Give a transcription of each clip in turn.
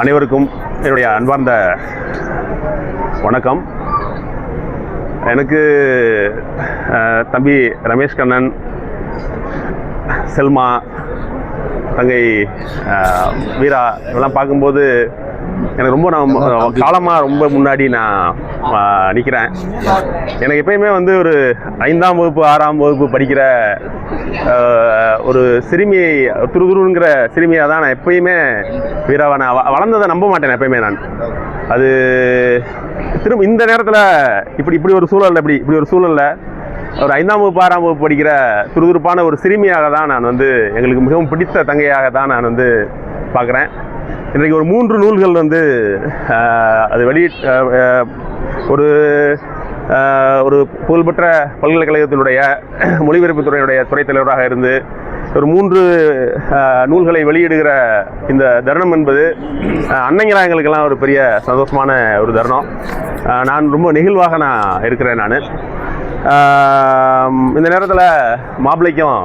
அனைவருக்கும் என்னுடைய அன்பார்ந்த வணக்கம். எனக்கு தம்பி ரமேஷ் கண்ணன் செல்மா தங்கை வீரா இதெல்லாம் பார்க்கும்போது எனக்கு ரொம்ப நான் காலமாக ரொம்ப முன்னாடி நான் நிற்கிறேன் எனக்கு எப்பயுமே வந்து ஒரு ஐந்தாம் வகுப்பு ஆறாம் வகுப்பு படிக்கிற ஒரு சிறுமியை துருதுருங்கிற சிறுமியாக தான் நான் எப்பயுமே வீராவை நான் வளர்ந்ததை நம்ப மாட்டேன் எப்பயுமே நான். அது திரும்ப இந்த நேரத்தில் இப்படி இப்படி ஒரு சூழல்ல இப்படி இப்படி ஒரு சூழல்ல ஒரு ஐந்தாம் வகுப்பு ஆறாம் வகுப்பு படிக்கிற துருதுருப்பான ஒரு சிறுமியாக தான் நான் வந்து எங்களுக்கு மிகவும் பிடித்த தங்கையாக தான் நான் வந்து பார்க்குறேன் இன்றைக்கு ஒரு மூன்று நூல்கள் வந்து அது வெளி ஒரு ஒரு புகழ்பெற்ற பல்கலைக்கழகத்தினுடைய மொழிபெயர்ப்பு துறையுடைய துறைத் தலைவராக இருந்து ஒரு மூன்று நூல்களை வெளியிடுகிற இந்த தருணம் என்பது ஆஹ், அன்னைங்களா எங்களுக்கெல்லாம் ஒரு பெரிய சந்தோஷமான ஒரு தருணம். நான் ரொம்ப நெகிழ்வாக நான் இருக்கிறேன் நான். இந்த நேரத்தில் மாப்பிள்ளைக்கும்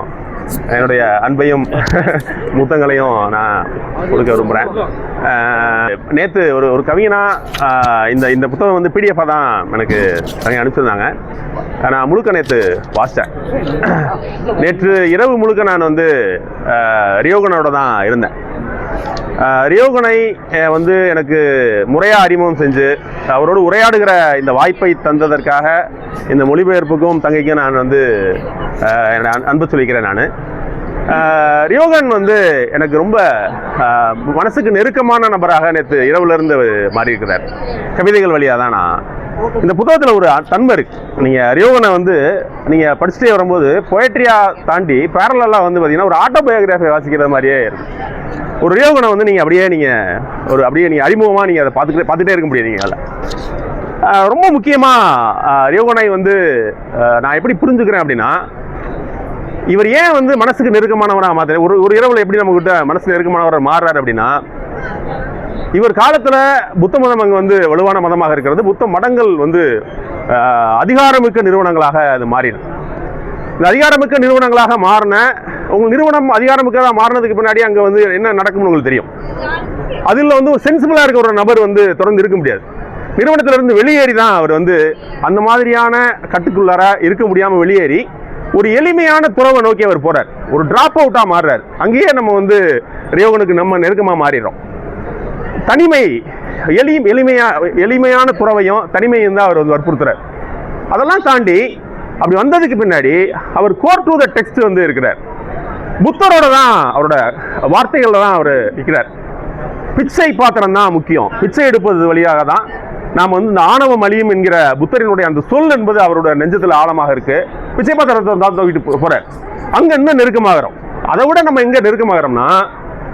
என்னுடைய அன்பையும் முத்தங்களையும் நான் கொடுக்க விரும்புகிறேன் நேற்று ஒரு ஒரு கவிஞனா ஆஹ், இந்த இந்த புத்தகம் வந்து பிடிஎஃபாக தான் எனக்கு தங்க அனுப்பிச்சிருந்தாங்க. நான் முழுக்க நேற்று வாசித்தேன். நேற்று இரவு முழுக்க நான் வந்து ரியோகனோட தான் இருந்தேன். ரியோகனை வந்து எனக்கு முறையாக அறிமுகம் செஞ்சு அவரோடு உரையாடுகிற இந்த வாய்ப்பை தந்ததற்காக இந்த மொழிபெயர்ப்புக்கும் தங்கைக்கும் நான் வந்து அன்பு சொல்லிக்கிறேன் நான். ரியோகன் வந்து எனக்கு ரொம்ப மனசுக்கு நெருக்கமான நபராக நேற்று இரவுலேருந்து மாறியிருக்கிறார். மாறி இருக்கிறார் கவிதைகள் வழியாக தான் நான் இந்த புத்தகத்தில் ஒரு தன்மை இருக்கு. நீங்கள் ரியோகனை வந்து நீங்கள் படிச்சுட்டே வரும்போது பொயட்ரியாக தாண்டி பேரலாக வந்து பார்த்தீங்கன்னா ஒரு ஆட்டோபயோகிராஃபி வாசிக்கிற மாதிரியே இருக்கு. ஒரு ரியோகனை வந்து நீங்கள் அப்படியே நீங்கள் ஒரு அப்படியே நீங்கள் அறிமுகமாக நீங்கள் அதை பார்த்துக்கிட்டே பார்த்துட்டே இருக்க முடியாது நீங்கள் அதில் ரொம்ப முக்கியமாக ரியோகனை வந்து நான் எப்படி புரிஞ்சுக்கிறேன் அப்படின்னா இவர் ஏன் வந்து மனசுக்கு நெருக்கமானவராக மாத்திர ஒரு ஒரு இரவில் எப்படி நம்ம கிட்ட மனசுக்கு நெருக்கமானவராக மாறுறாரு அப்படின்னா இவர் காலத்துல புத்த மதம் அங்கே வந்து வலுவான மதமாக இருக்கிறது. புத்த மடங்கள் வந்து அதிகாரமிக்க நிறுவனங்களாக அது மாறின. இந்த அதிகாரமிக்க நிறுவனங்களாக மாறின உங்கள் நிறுவனம் அதிகாரமுக்காக மாறினதுக்கு பின்னாடி அங்கே வந்து என்ன நடக்கும்னு உங்களுக்கு தெரியும். அதில் வந்து ஒரு சென்சிபிளாக இருக்க ஒரு நபர் வந்து தொடர்ந்து இருக்க முடியாது. நிறுவனத்திலிருந்து வெளியேறி தான் அவர் வந்து அந்த மாதிரியான கட்டுக்குள்ளார இருக்க முடியாமல் வெளியேறி ஒரு எளிமையான துறவை நோக்கி அவர் போகிறார் ஒரு ட்ராப் அவுட்டாக மாறுறார். அங்கேயே நம்ம வந்து ரியோகனுக்கு நம்ம நெருக்கமாக மாறிடுறோம். தனிமை எளி எளிமையா எளிமையான துறவையும் தனிமையும் தான் அவர் வந்து வற்புறுத்துறார். அதெல்லாம் தாண்டி அப்படி வந்ததுக்கு பின்னாடி அவர் கோர் டு த டெக்ஸ்ட் வந்து இருக்கிறார். புத்தரோட தான் அவரோட வார்த்தைகளில் தான் அவர் நிற்கிறார் பிச்சை பாத்திரம் தான் முக்கியம். பிச்சை எடுப்பது வழியாக தான் நாம் வந்து இந்த ஆணவம் மலியும் என்கிற புத்தரினுடைய அந்த சொல் என்பது அவரோட நெஞ்சத்தில் ஆழமாக இருக்கு. பிச்சை பாத்திரத்தை தான் தூக்கிட்டு போகிறார் அங்கே இன்னும் நெருக்கமாகிறோம்? அதை விட நம்ம எங்கே நெருக்கமாகிறோம்னா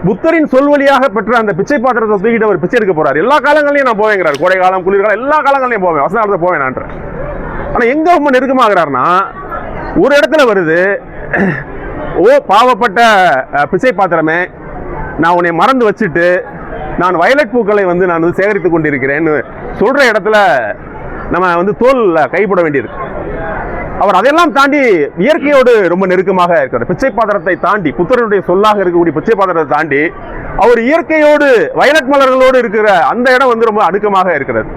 புத்தரின் சொல் வழியாக பெற்ற அந்த பிச்சை பாத்திரத்தை தூக்கிட்டு அவர் பிச்சை எடுக்க போறார். எல்லா காலங்களையும் நான் போவேங்கிறார். கோடை காலம் குளிர்காலம் எல்லா காலங்களையும் போவேன். வசனத்தை போவேன் நான் ஆனா எங்க ரொம்ப நெருக்கமாகிறார்னா ஒரு இடத்துல வருது ஓ பாவப்பட்ட பிச்சை பாத்திரமே. நான் உன்னை மறந்து வச்சுட்டு நான் வயலட் பூக்களை வந்து நான் வந்து சேகரித்து கொண்டிருக்கிறேன்னு சொல்கிற இடத்துல நம்ம வந்து தோலில் கைப்பட வேண்டியிருக்கு அவர் அதெல்லாம் தாண்டி இயற்கையோடு ரொம்ப நெருக்கமாக இருக்கிறார். பிச்சை பாத்திரத்தை தாண்டி புத்தருடைய சொல்லாக இருக்கக்கூடிய பிச்சை பாத்திரத்தை தாண்டி அவர் இயற்கையோடு வயலட் மலர்களோடு இருக்கிற அந்த இடம் வந்து ரொம்ப அடுக்கமாக இருக்கிறது.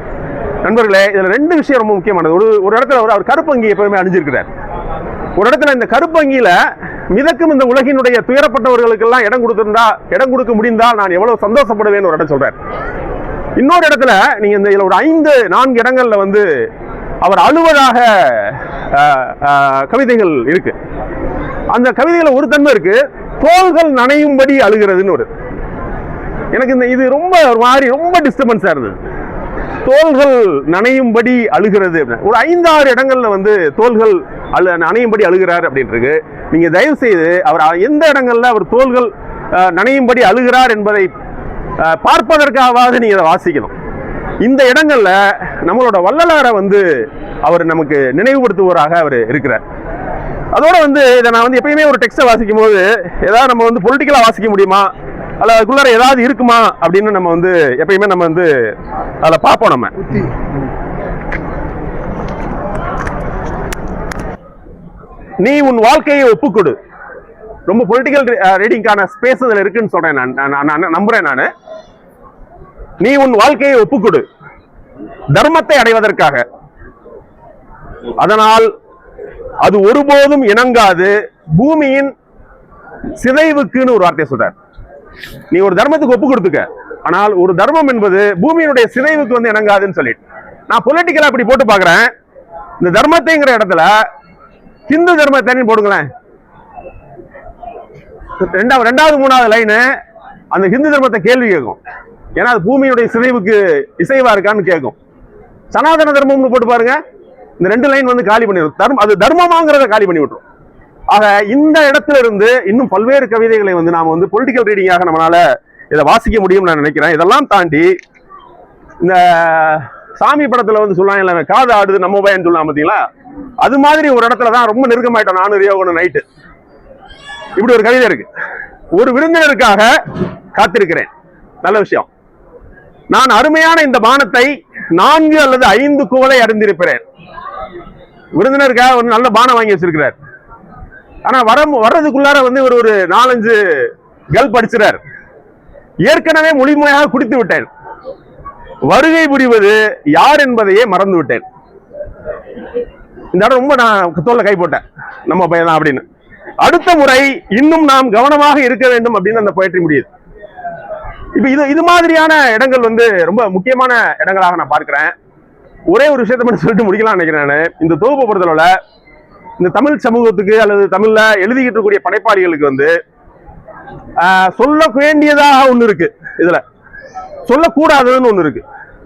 நண்பர்களே இதில் ரெண்டு விஷயம் ரொம்ப முக்கியமானது. ஒரு ஒரு இடத்துல அவர் அவர் கருப்பங்கி எப்பவுமே அணிஞ்சிருக்கிறார். ஒரு இடத்துல இந்த கருப்பங்கியில் மிதக்கும் இந்த உலகினுடைய துயரப்பட்டவர்களுக்கெல்லாம் இடம் கொடுத்திருந்தா இடம் கொடுக்க முடிந்தால் நான் எவ்வளவு சந்தோஷப்படுவேன் ஒரு இடம் சொல்றார் இன்னொரு இடத்துல நீங்க இந்த இதில் ஒரு ஐந்து நான்கு இடங்கள்ல வந்து அவர் அழுவதாக கவிதைகள் இருக்கு. அந்த கவிதையில ஒரு தன்மை இருக்கு தோள்கள் நனையும்படி அழுகிறதுன்னு ஒரு. எனக்கு இந்த இது ரொம்ப ஒரு மாதிரி ரொம்ப டிஸ்டர்பன்ஸாக இருந்தது. தோள்கள் நனையும்படி அழுகிறது அப்படின்னு. ஒரு ஐந்தாறு இடங்கள்ல வந்து தோள்கள் அழு நனையும்படி அழுகிறார் அப்படின்றது. நீங்கள் தயவு செய்து அவர் எந்த இடங்களில் அவர் தோள்கள் நனையும்படி அழுகிறார் என்பதை அஹ், பார்ப்பதற்காவது அதை வாசிக்கணும். இந்த இடங்களில் நம்மளோட வள்ளலாரை வந்து அவர் நமக்கு நினைவுபடுத்துவோராக அவர் இருக்கிறார். அதோடு வந்து இதை நான் வந்து எப்பயுமே ஒரு டெக்ஸ்ட்டை வாசிக்கும் போது ஏதாவது நம்ம வந்து பொலிட்டிக்கலாக வாசிக்க முடியுமா? அல்ல அதுக்குள்ளார ஏதாவது இருக்குமா? அப்படின்னு நம்ம வந்து எப்பயுமே நம்ம வந்து அதில் பார்ப்போம் நம்ம. நீ உன் வாழ்க்கையை ஒப்புக்கொடு. ரொம்ப பொலிட்டிக்கல் ரீடிங்கான ஸ்பேஸ் அதில் இருக்குன்னு சொல்றேன் நான் நான் நம்புறேன் நான். நீ உன் வாழ்க்கையை ஒப்புக்கொடு. தர்மத்தை அடைவதற்காக. அதனால் அது ஒருபோதும் இணங்காது. பூமியின் சிதைவுக்குன்னு ஒரு வார்த்தையை சொல்றார். நீ ஒரு தர்மத்துக்கு ஒப்பு கொடுத்துக்க. ஆனால் ஒரு தர்மம் என்பது பூமியினுடைய சிதைவுக்கு வந்து இணங்காதுன்னு சொல்லிட்டு. நான் பொலிட்டிக்கலா அப்படி போட்டு பார்க்கறேன். இந்த தர்மத்தைங்கிற இடத்துல ஹிந்து தர்மத்தை போடுங்களேன். ரெண்டாவது ரெண்டாவது மூணாவது லைனு அந்த ஹிந்து தர்மத்தை கேள்வி கேட்கும். ஏன்னா அது பூமியுடைய சிதைவுக்கு இசைவா இருக்கான்னு கேட்கும். சனாதன தர்மம்னு போட்டு பாருங்க. இந்த ரெண்டு லைன் வந்து காலி பண்ணிடும் தர்மம் அது தர்மமாங்கிறத காலி பண்ணி விட்டுரும். ஆக இந்த இடத்துல இருந்து இன்னும் பல்வேறு கவிதைகளை வந்து நாம வந்து பொலிட்டிக்கல் ரீடிங்காக நம்மளால இதை வாசிக்க முடியும்னு நான் நினைக்கிறேன். இதெல்லாம் தாண்டி இந்த சாமி படத்துல வந்து சொல்லலாம் இல்ல காது ஆடுது நம்ம பையன் சொல்லலாம் பார்த்தீங்களா அது மாதிரி ஒரு இடத்துல தான் ரொம்ப நெருக்கமாயிட்டோம் நானும் யோகன நைட்டு இப்படி ஒரு கவிதை இருக்கு. ஒரு விருந்தினருக்காக காத்திருக்கிறேன். நல்ல விஷயம். நான் அருமையான இந்த பானத்தை நான்கு அல்லது ஐந்து குவளை அறிந்திருக்கிறேன். விருந்தினருக்காக ஒரு நல்ல பானம் வாங்கி வச்சிருக்கிறார். ஆனா வர வர்றதுக்குள்ளார வந்து ஒரு ஒரு நாலஞ்சு கல் படிச்சுறார். ஏற்கனவே முழுமையாக குடித்து விட்டேன். வருகை புரிவது யார் என்பதையே மறந்து விட்டேன். இந்த இடம் ரொம்ப நான் தோல்ல கை போட்டேன். நம்ம பையன் அப்படின்னு. அடுத்த முறை இன்னும் நாம் கவனமாக இருக்க வேண்டும் அப்படின்னு அந்த போயிட்டு முடியுது. இப்ப இது இது மாதிரியான இடங்கள் வந்து ரொம்ப முக்கியமான இடங்களாக நான் பார்க்கிறேன். ஒரே ஒரு விஷயத்தை மட்டும் சொல்லிட்டு முடிக்கலாம்னு நினைக்கிறேன் நான். இந்த தொகுப்பு பொறுத்தளவுல இந்த தமிழ் சமூகத்துக்கு அல்லது தமிழ்ல எழுதிக்கிட்டு இருக்கக்கூடிய படைப்பாளிகளுக்கு வந்து சொல்ல வேண்டியதாக ஒண்ணு இருக்கு இதுல. சொல்லக்கூடாதுன்னு ஒண்ணு இருக்கு.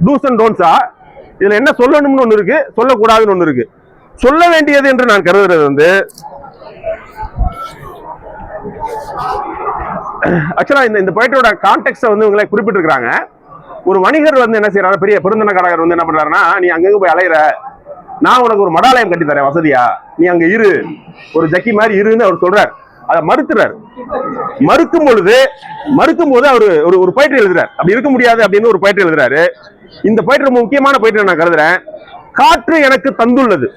டூஸ் அண்ட் டோன்ஸா இதுல என்ன சொல்லணும்னு ஒண்ணு இருக்கு சொல்லக்கூடாதுன்னு ஒண்ணு இருக்கு. சொல்ல வேண்டியது என்று நான் கருதுறது வந்து ஆக்சுவலா இந்த இந்த போயிட்டோட கான்டெக்ட வந்து இவங்களே குறிப்பிட்டிருக்காங்க ஒரு வணிகர் வந்து என்ன செய்யறாரு பெரிய பெருந்தனக்காரர் வந்து என்ன பண்றாருன்னா நீ அங்கங்க போய் அலையிற. நான் உனக்கு ஒரு மடாலயம் கட்டி தரேன் வசதியா. நீ அங்க இரு. ஒரு ஜக்கி மாதிரி இருன்னு அவர் சொல்றார். அதை மறுத்துறாரு. மறுக்கும் பொழுது மறுக்கும் போது அவர் ஒரு ஒரு பயிற்று எழுதுறாரு. அப்படி இருக்க முடியாது அப்படின்னு ஒரு பயிற்று எழுதுறாரு. இந்த பயிற்று ரொம்ப முக்கியமான பயிற்று நான் கருதுறேன். காற்று எனக்கு தந்துள்ளது.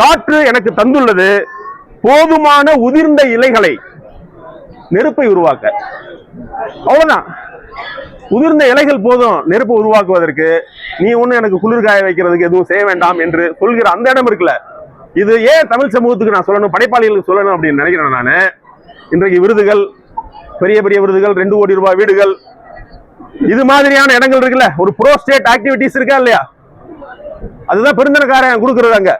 காற்று எனக்கு தந்துள்ளது. போதுமான உதிர்ந்த இலைகளை நெருப்பை உருவாக்க. அவ்வளவுதான். உதிர்ந்த இலைகள் போதும் நெருப்பை உருவாக்குவதற்கு. நீ ஒண்ணு எனக்கு குளிர் காய வைக்கிறதுக்கு எதுவும் செய்ய வேண்டாம் என்று சொல்கிற அந்த இடம் இருக்குல்ல. இது ஏன் தமிழ் சமூகத்துக்கு நான் சொல்லணும் படைப்பாளிகளுக்கு சொல்லணும் அப்படின்னு நினைக்கிறேன் நான். இன்றைக்கு விருதுகள் பெரிய பெரிய விருதுகள் ரெண்டு கோடி ரூபாய் வீடுகள். இது மாதிரியான இடங்கள் இருக்குல்ல. ஒரு ப்ரோ ஸ்டேட் ஆக்டிவிட்டிஸ் இருக்கா இல்லையா? அதுதான் பெருந்தனக்காரன் கொடுக்கறது அங்க.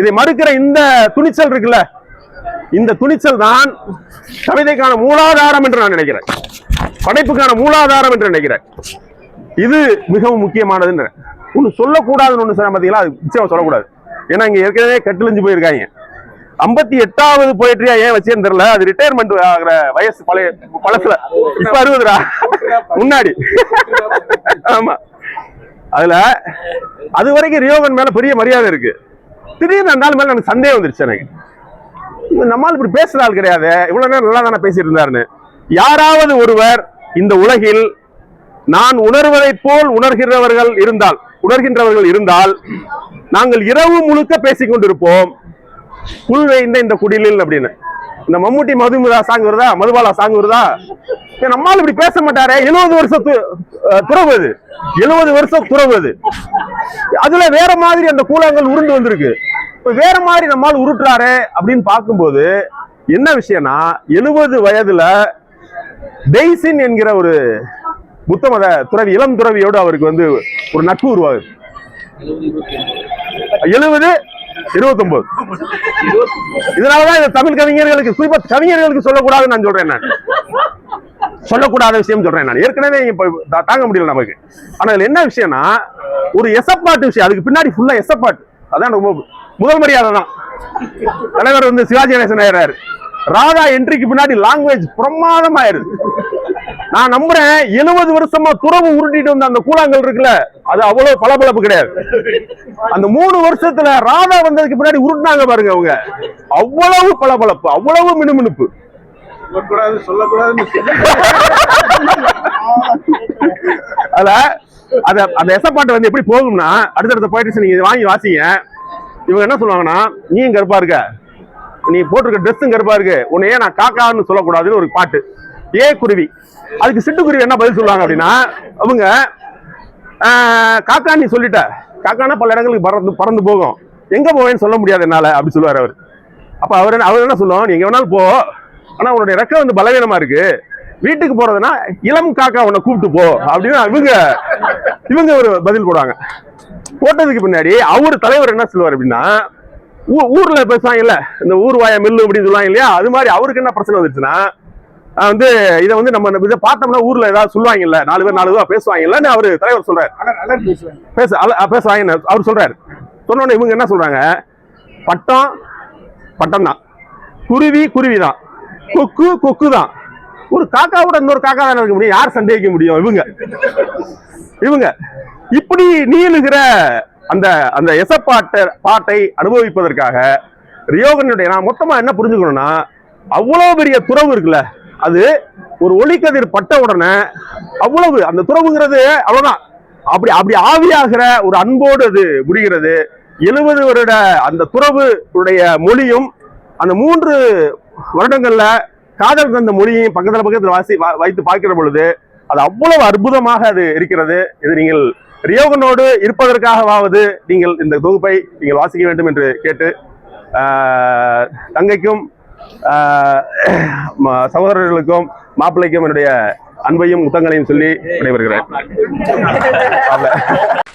இதை மறுக்கிற இந்த துணிச்சல் இருக்குல்ல இந்த துணிச்சல் தான் கவிதைக்கான மூலாதாரம் என்று நான் நினைக்கிறேன். படைப்புக்கான மூலாதாரம் என்று நினைக்கிறேன். இது மிகவும் முக்கியமானதுன்னு ஒண்ணு சொல்லக்கூடாதுன்னு ஒண்ணு சொன்ன பாத்தீங்களா? அது சொல்லக்கூடாது. ஏன்னா இங்க ஏற்கனவே கட்டிலிஞ்சு போயிருக்காங்க. ஐம்பத்தி எட்டாவது போயிட்ரியா ஏன் வச்சேன்னு தெரியல. அது ரிட்டையர்மெண்ட் ஆகிற வயசு பழைய பழசுல. இப்ப அறுபதுரா? முன்னாடி. ஆமா. அதுல அது வரைக்கும் ரியோகன் மேல பெரிய மரியாதை இருக்கு. திடீர்னு அந்த நாள் மேல எனக்கு சந்தேகம் வந்துருச்சு எனக்கு. நம்மால் இப்படி பேசுகிற ஆள் கிடையாது. இவ்வளோ நேரம் நல்லா தானே பேசிட்டு இருந்தாருன்னு. யாராவது ஒருவர் இந்த உலகில் நான் உணர்வதைப் போல் உணர்கிறவர்கள் இருந்தால் உணர்கின்றவர்கள் இருந்தால் நாங்கள் இரவு முழுக்க பேசிக் கொண்டிருப்போம் புல் வைந்த இந்த குடிலில் அப்படின்னு. இந்த மம்முட்டி மதுமிதா சாங் வருதா? மதுபாலா சாங் வருதா? ஏன் நம்மால் இப்படி பேச மாட்டாரே. எழுபது வருஷத்து துறவு அது. எழுபது வருஷம் துறவு அது. அதுல வேற மாதிரி அந்த கூலங்கள் உருண்டு வந்திருக்கு. இப்ப வேற மாதிரி நம்மால் உருட்டுறாரு அப்படின்னு பார்க்கும்போது என்ன விஷயம்னா எழுபது வயதுல டெய்சின் என்கிற ஒரு புத்த மத துறவி இளம் துறவியோடு அவருக்கு வந்து ஒரு நட்பு உருவாகுது. எழுபது இருபத்தொன்பது இதனாலதான் இந்த தமிழ் கவிஞர்களுக்கு குறிப்பா கவிஞர்களுக்கு சொல்லக்கூடாதுன்னு நான் சொல்றேன் நான். சொல்லக்கூடாத விஷயம் சொல்றேன் நான். ஏற்கனவே இப்ப தாங்க முடியல நமக்கு. ஆனா இதுல என்ன விஷயம்னா ஒரு எசப்பாட்டு விஷயம். அதுக்கு பின்னாடி ஃபுல்லா எசப்பாட்டு. அதான் ரொம்ப முதல் மரியாதை தான். தலைவர் வந்து சிவாஜி கணேசன் ஆயிடுறாரு. ராதா என்ட்ரிக்கு பின்னாடி லாங்குவேஜ் பிரமாதமாயிருது நான் நம்புறேன் எழுபது வருஷமா துறவு உருட்டிட்டு வந்த அந்த கூழாங்கல் இருக்குல்ல அது அவ்வளவு பளபளப்பு கிடையாது. அந்த மூணு வருஷத்துல ராதா வந்ததுக்கு பின்னாடி உருட்டினாங்க பாருங்க அவங்க. அவ்வளவு பளபளப்பு அவ்வளவு மினுமினுப்பு. அதுல அத அந்த எசப்பாட்டு வந்து எப்படி போகும்னா அடுத்தடுத்த போயிட்டு நீங்க வாங்கி வாசிங்க. இவங்க என்ன சொல்லுவாங்கன்னா நீயும் கருப்பா இருக்க. நீ போட்டிருக்க ட்ரெஸ்ஸும் கருப்பா இருக்கு. உன்னை ஏன் நான் காக்கான்னு சொல்லக்கூடாதுன்னு ஒரு பாட்டு. ஏ குருவி. அதுக்கு சிட்டுக்குருவி என்ன பதில் சொல்லுவாங்க அப்படின்னா அவங்க காக்கா நீ சொல்லிட்ட. காக்கானா பல இடங்களுக்கு பறந்து பறந்து போகும். எங்க போவேன்னு சொல்ல முடியாது என்னால அப்படி சொல்லுவார் அவர். அப்ப அவர் என்ன அவர் என்ன சொல்லுவோம் நீங்க வேணாலும் போ. ஆனா உன்னுடைய ரெக்கை வந்து பலவீனமா இருக்கு. வீட்டுக்கு போறதுன்னா இளம் காக்கா உன்னை கூப்பிட்டு போ. அப்படின்னு இவங்க இவங்க ஒரு பதில் போடுவாங்க. போட்டதுக்கு பின்னாடி அவர் தலைவர் என்ன சொல்லுவார் அப்படின்னா ஊ- பேசுவாங்க பேசுவாங்கல்ல இந்த ஊர் வாய மில்லு அப்படின்னு சொல்லுவாங்க இல்லையா? அது மாதிரி அவருக்கு என்ன பிரச்சனை வந்துச்சுன்னா வந்து இதை வந்து நம்ம இதை பார்த்தோம்னா ஊர்ல ஏதாவது சொல்லுவாங்கல்ல நாலு பேர் நாலு பேர் பேசுவாங்கல்லன்னு அவரு தலைவர் சொல்றாரு. பேச பேசுவாங்கன்னு அவர் சொல்றாரு. சொன்ன உடனே இவங்க என்ன சொல்றாங்க? பட்டம் பட்டம் தான் குருவி குருவி தான் கொக்கு கொக்கு தான் ஒரு காக்காவோட இன்னொரு காக்கா தானே இருக்க முடியும்? யார் சந்தேகிக்க முடியும்? இவங்க. இவங்க. இப்படி நீளுகிற அந்த அந்த எசப்பாட்ட பாட்டை அனுபவிப்பதற்காக ரியோகனுடைய நான் மொத்தமா என்ன புரிஞ்சுக்கணும்னா அவ்வளவு பெரிய துறவு இருக்குல்ல. அது ஒரு ஒளிக்கதிர் பட்ட உடனே அவ்வளவு அந்த துறவுங்கிறது அவ்வளவுதான். அப்படி அப்படி ஆவியாகிற ஒரு அன்போடு அது முடிகிறது. எழுபது வருட அந்த துறவு உடைய மொழியும் அந்த மூன்று வருடங்கள்ல காதல் தந்த மொழியையும் பக்கத்துல பக்கத்துல வாசி வைத்து பார்க்கிற பொழுது அது அவ்வளவு அற்புதமாக அது இருக்கிறது. இது நீங்கள் ரியோகனோடு இருப்பதற்காகவாவது நீங்கள் இந்த தொகுப்பை நீங்கள் வாசிக்க வேண்டும் என்று கேட்டு தங்கைக்கும் சகோதரர்களுக்கும் மாப்பிள்ளைக்கும் என்னுடைய அன்பையும் முத்தங்களையும் சொல்லி விடைபெறுகிறேன்.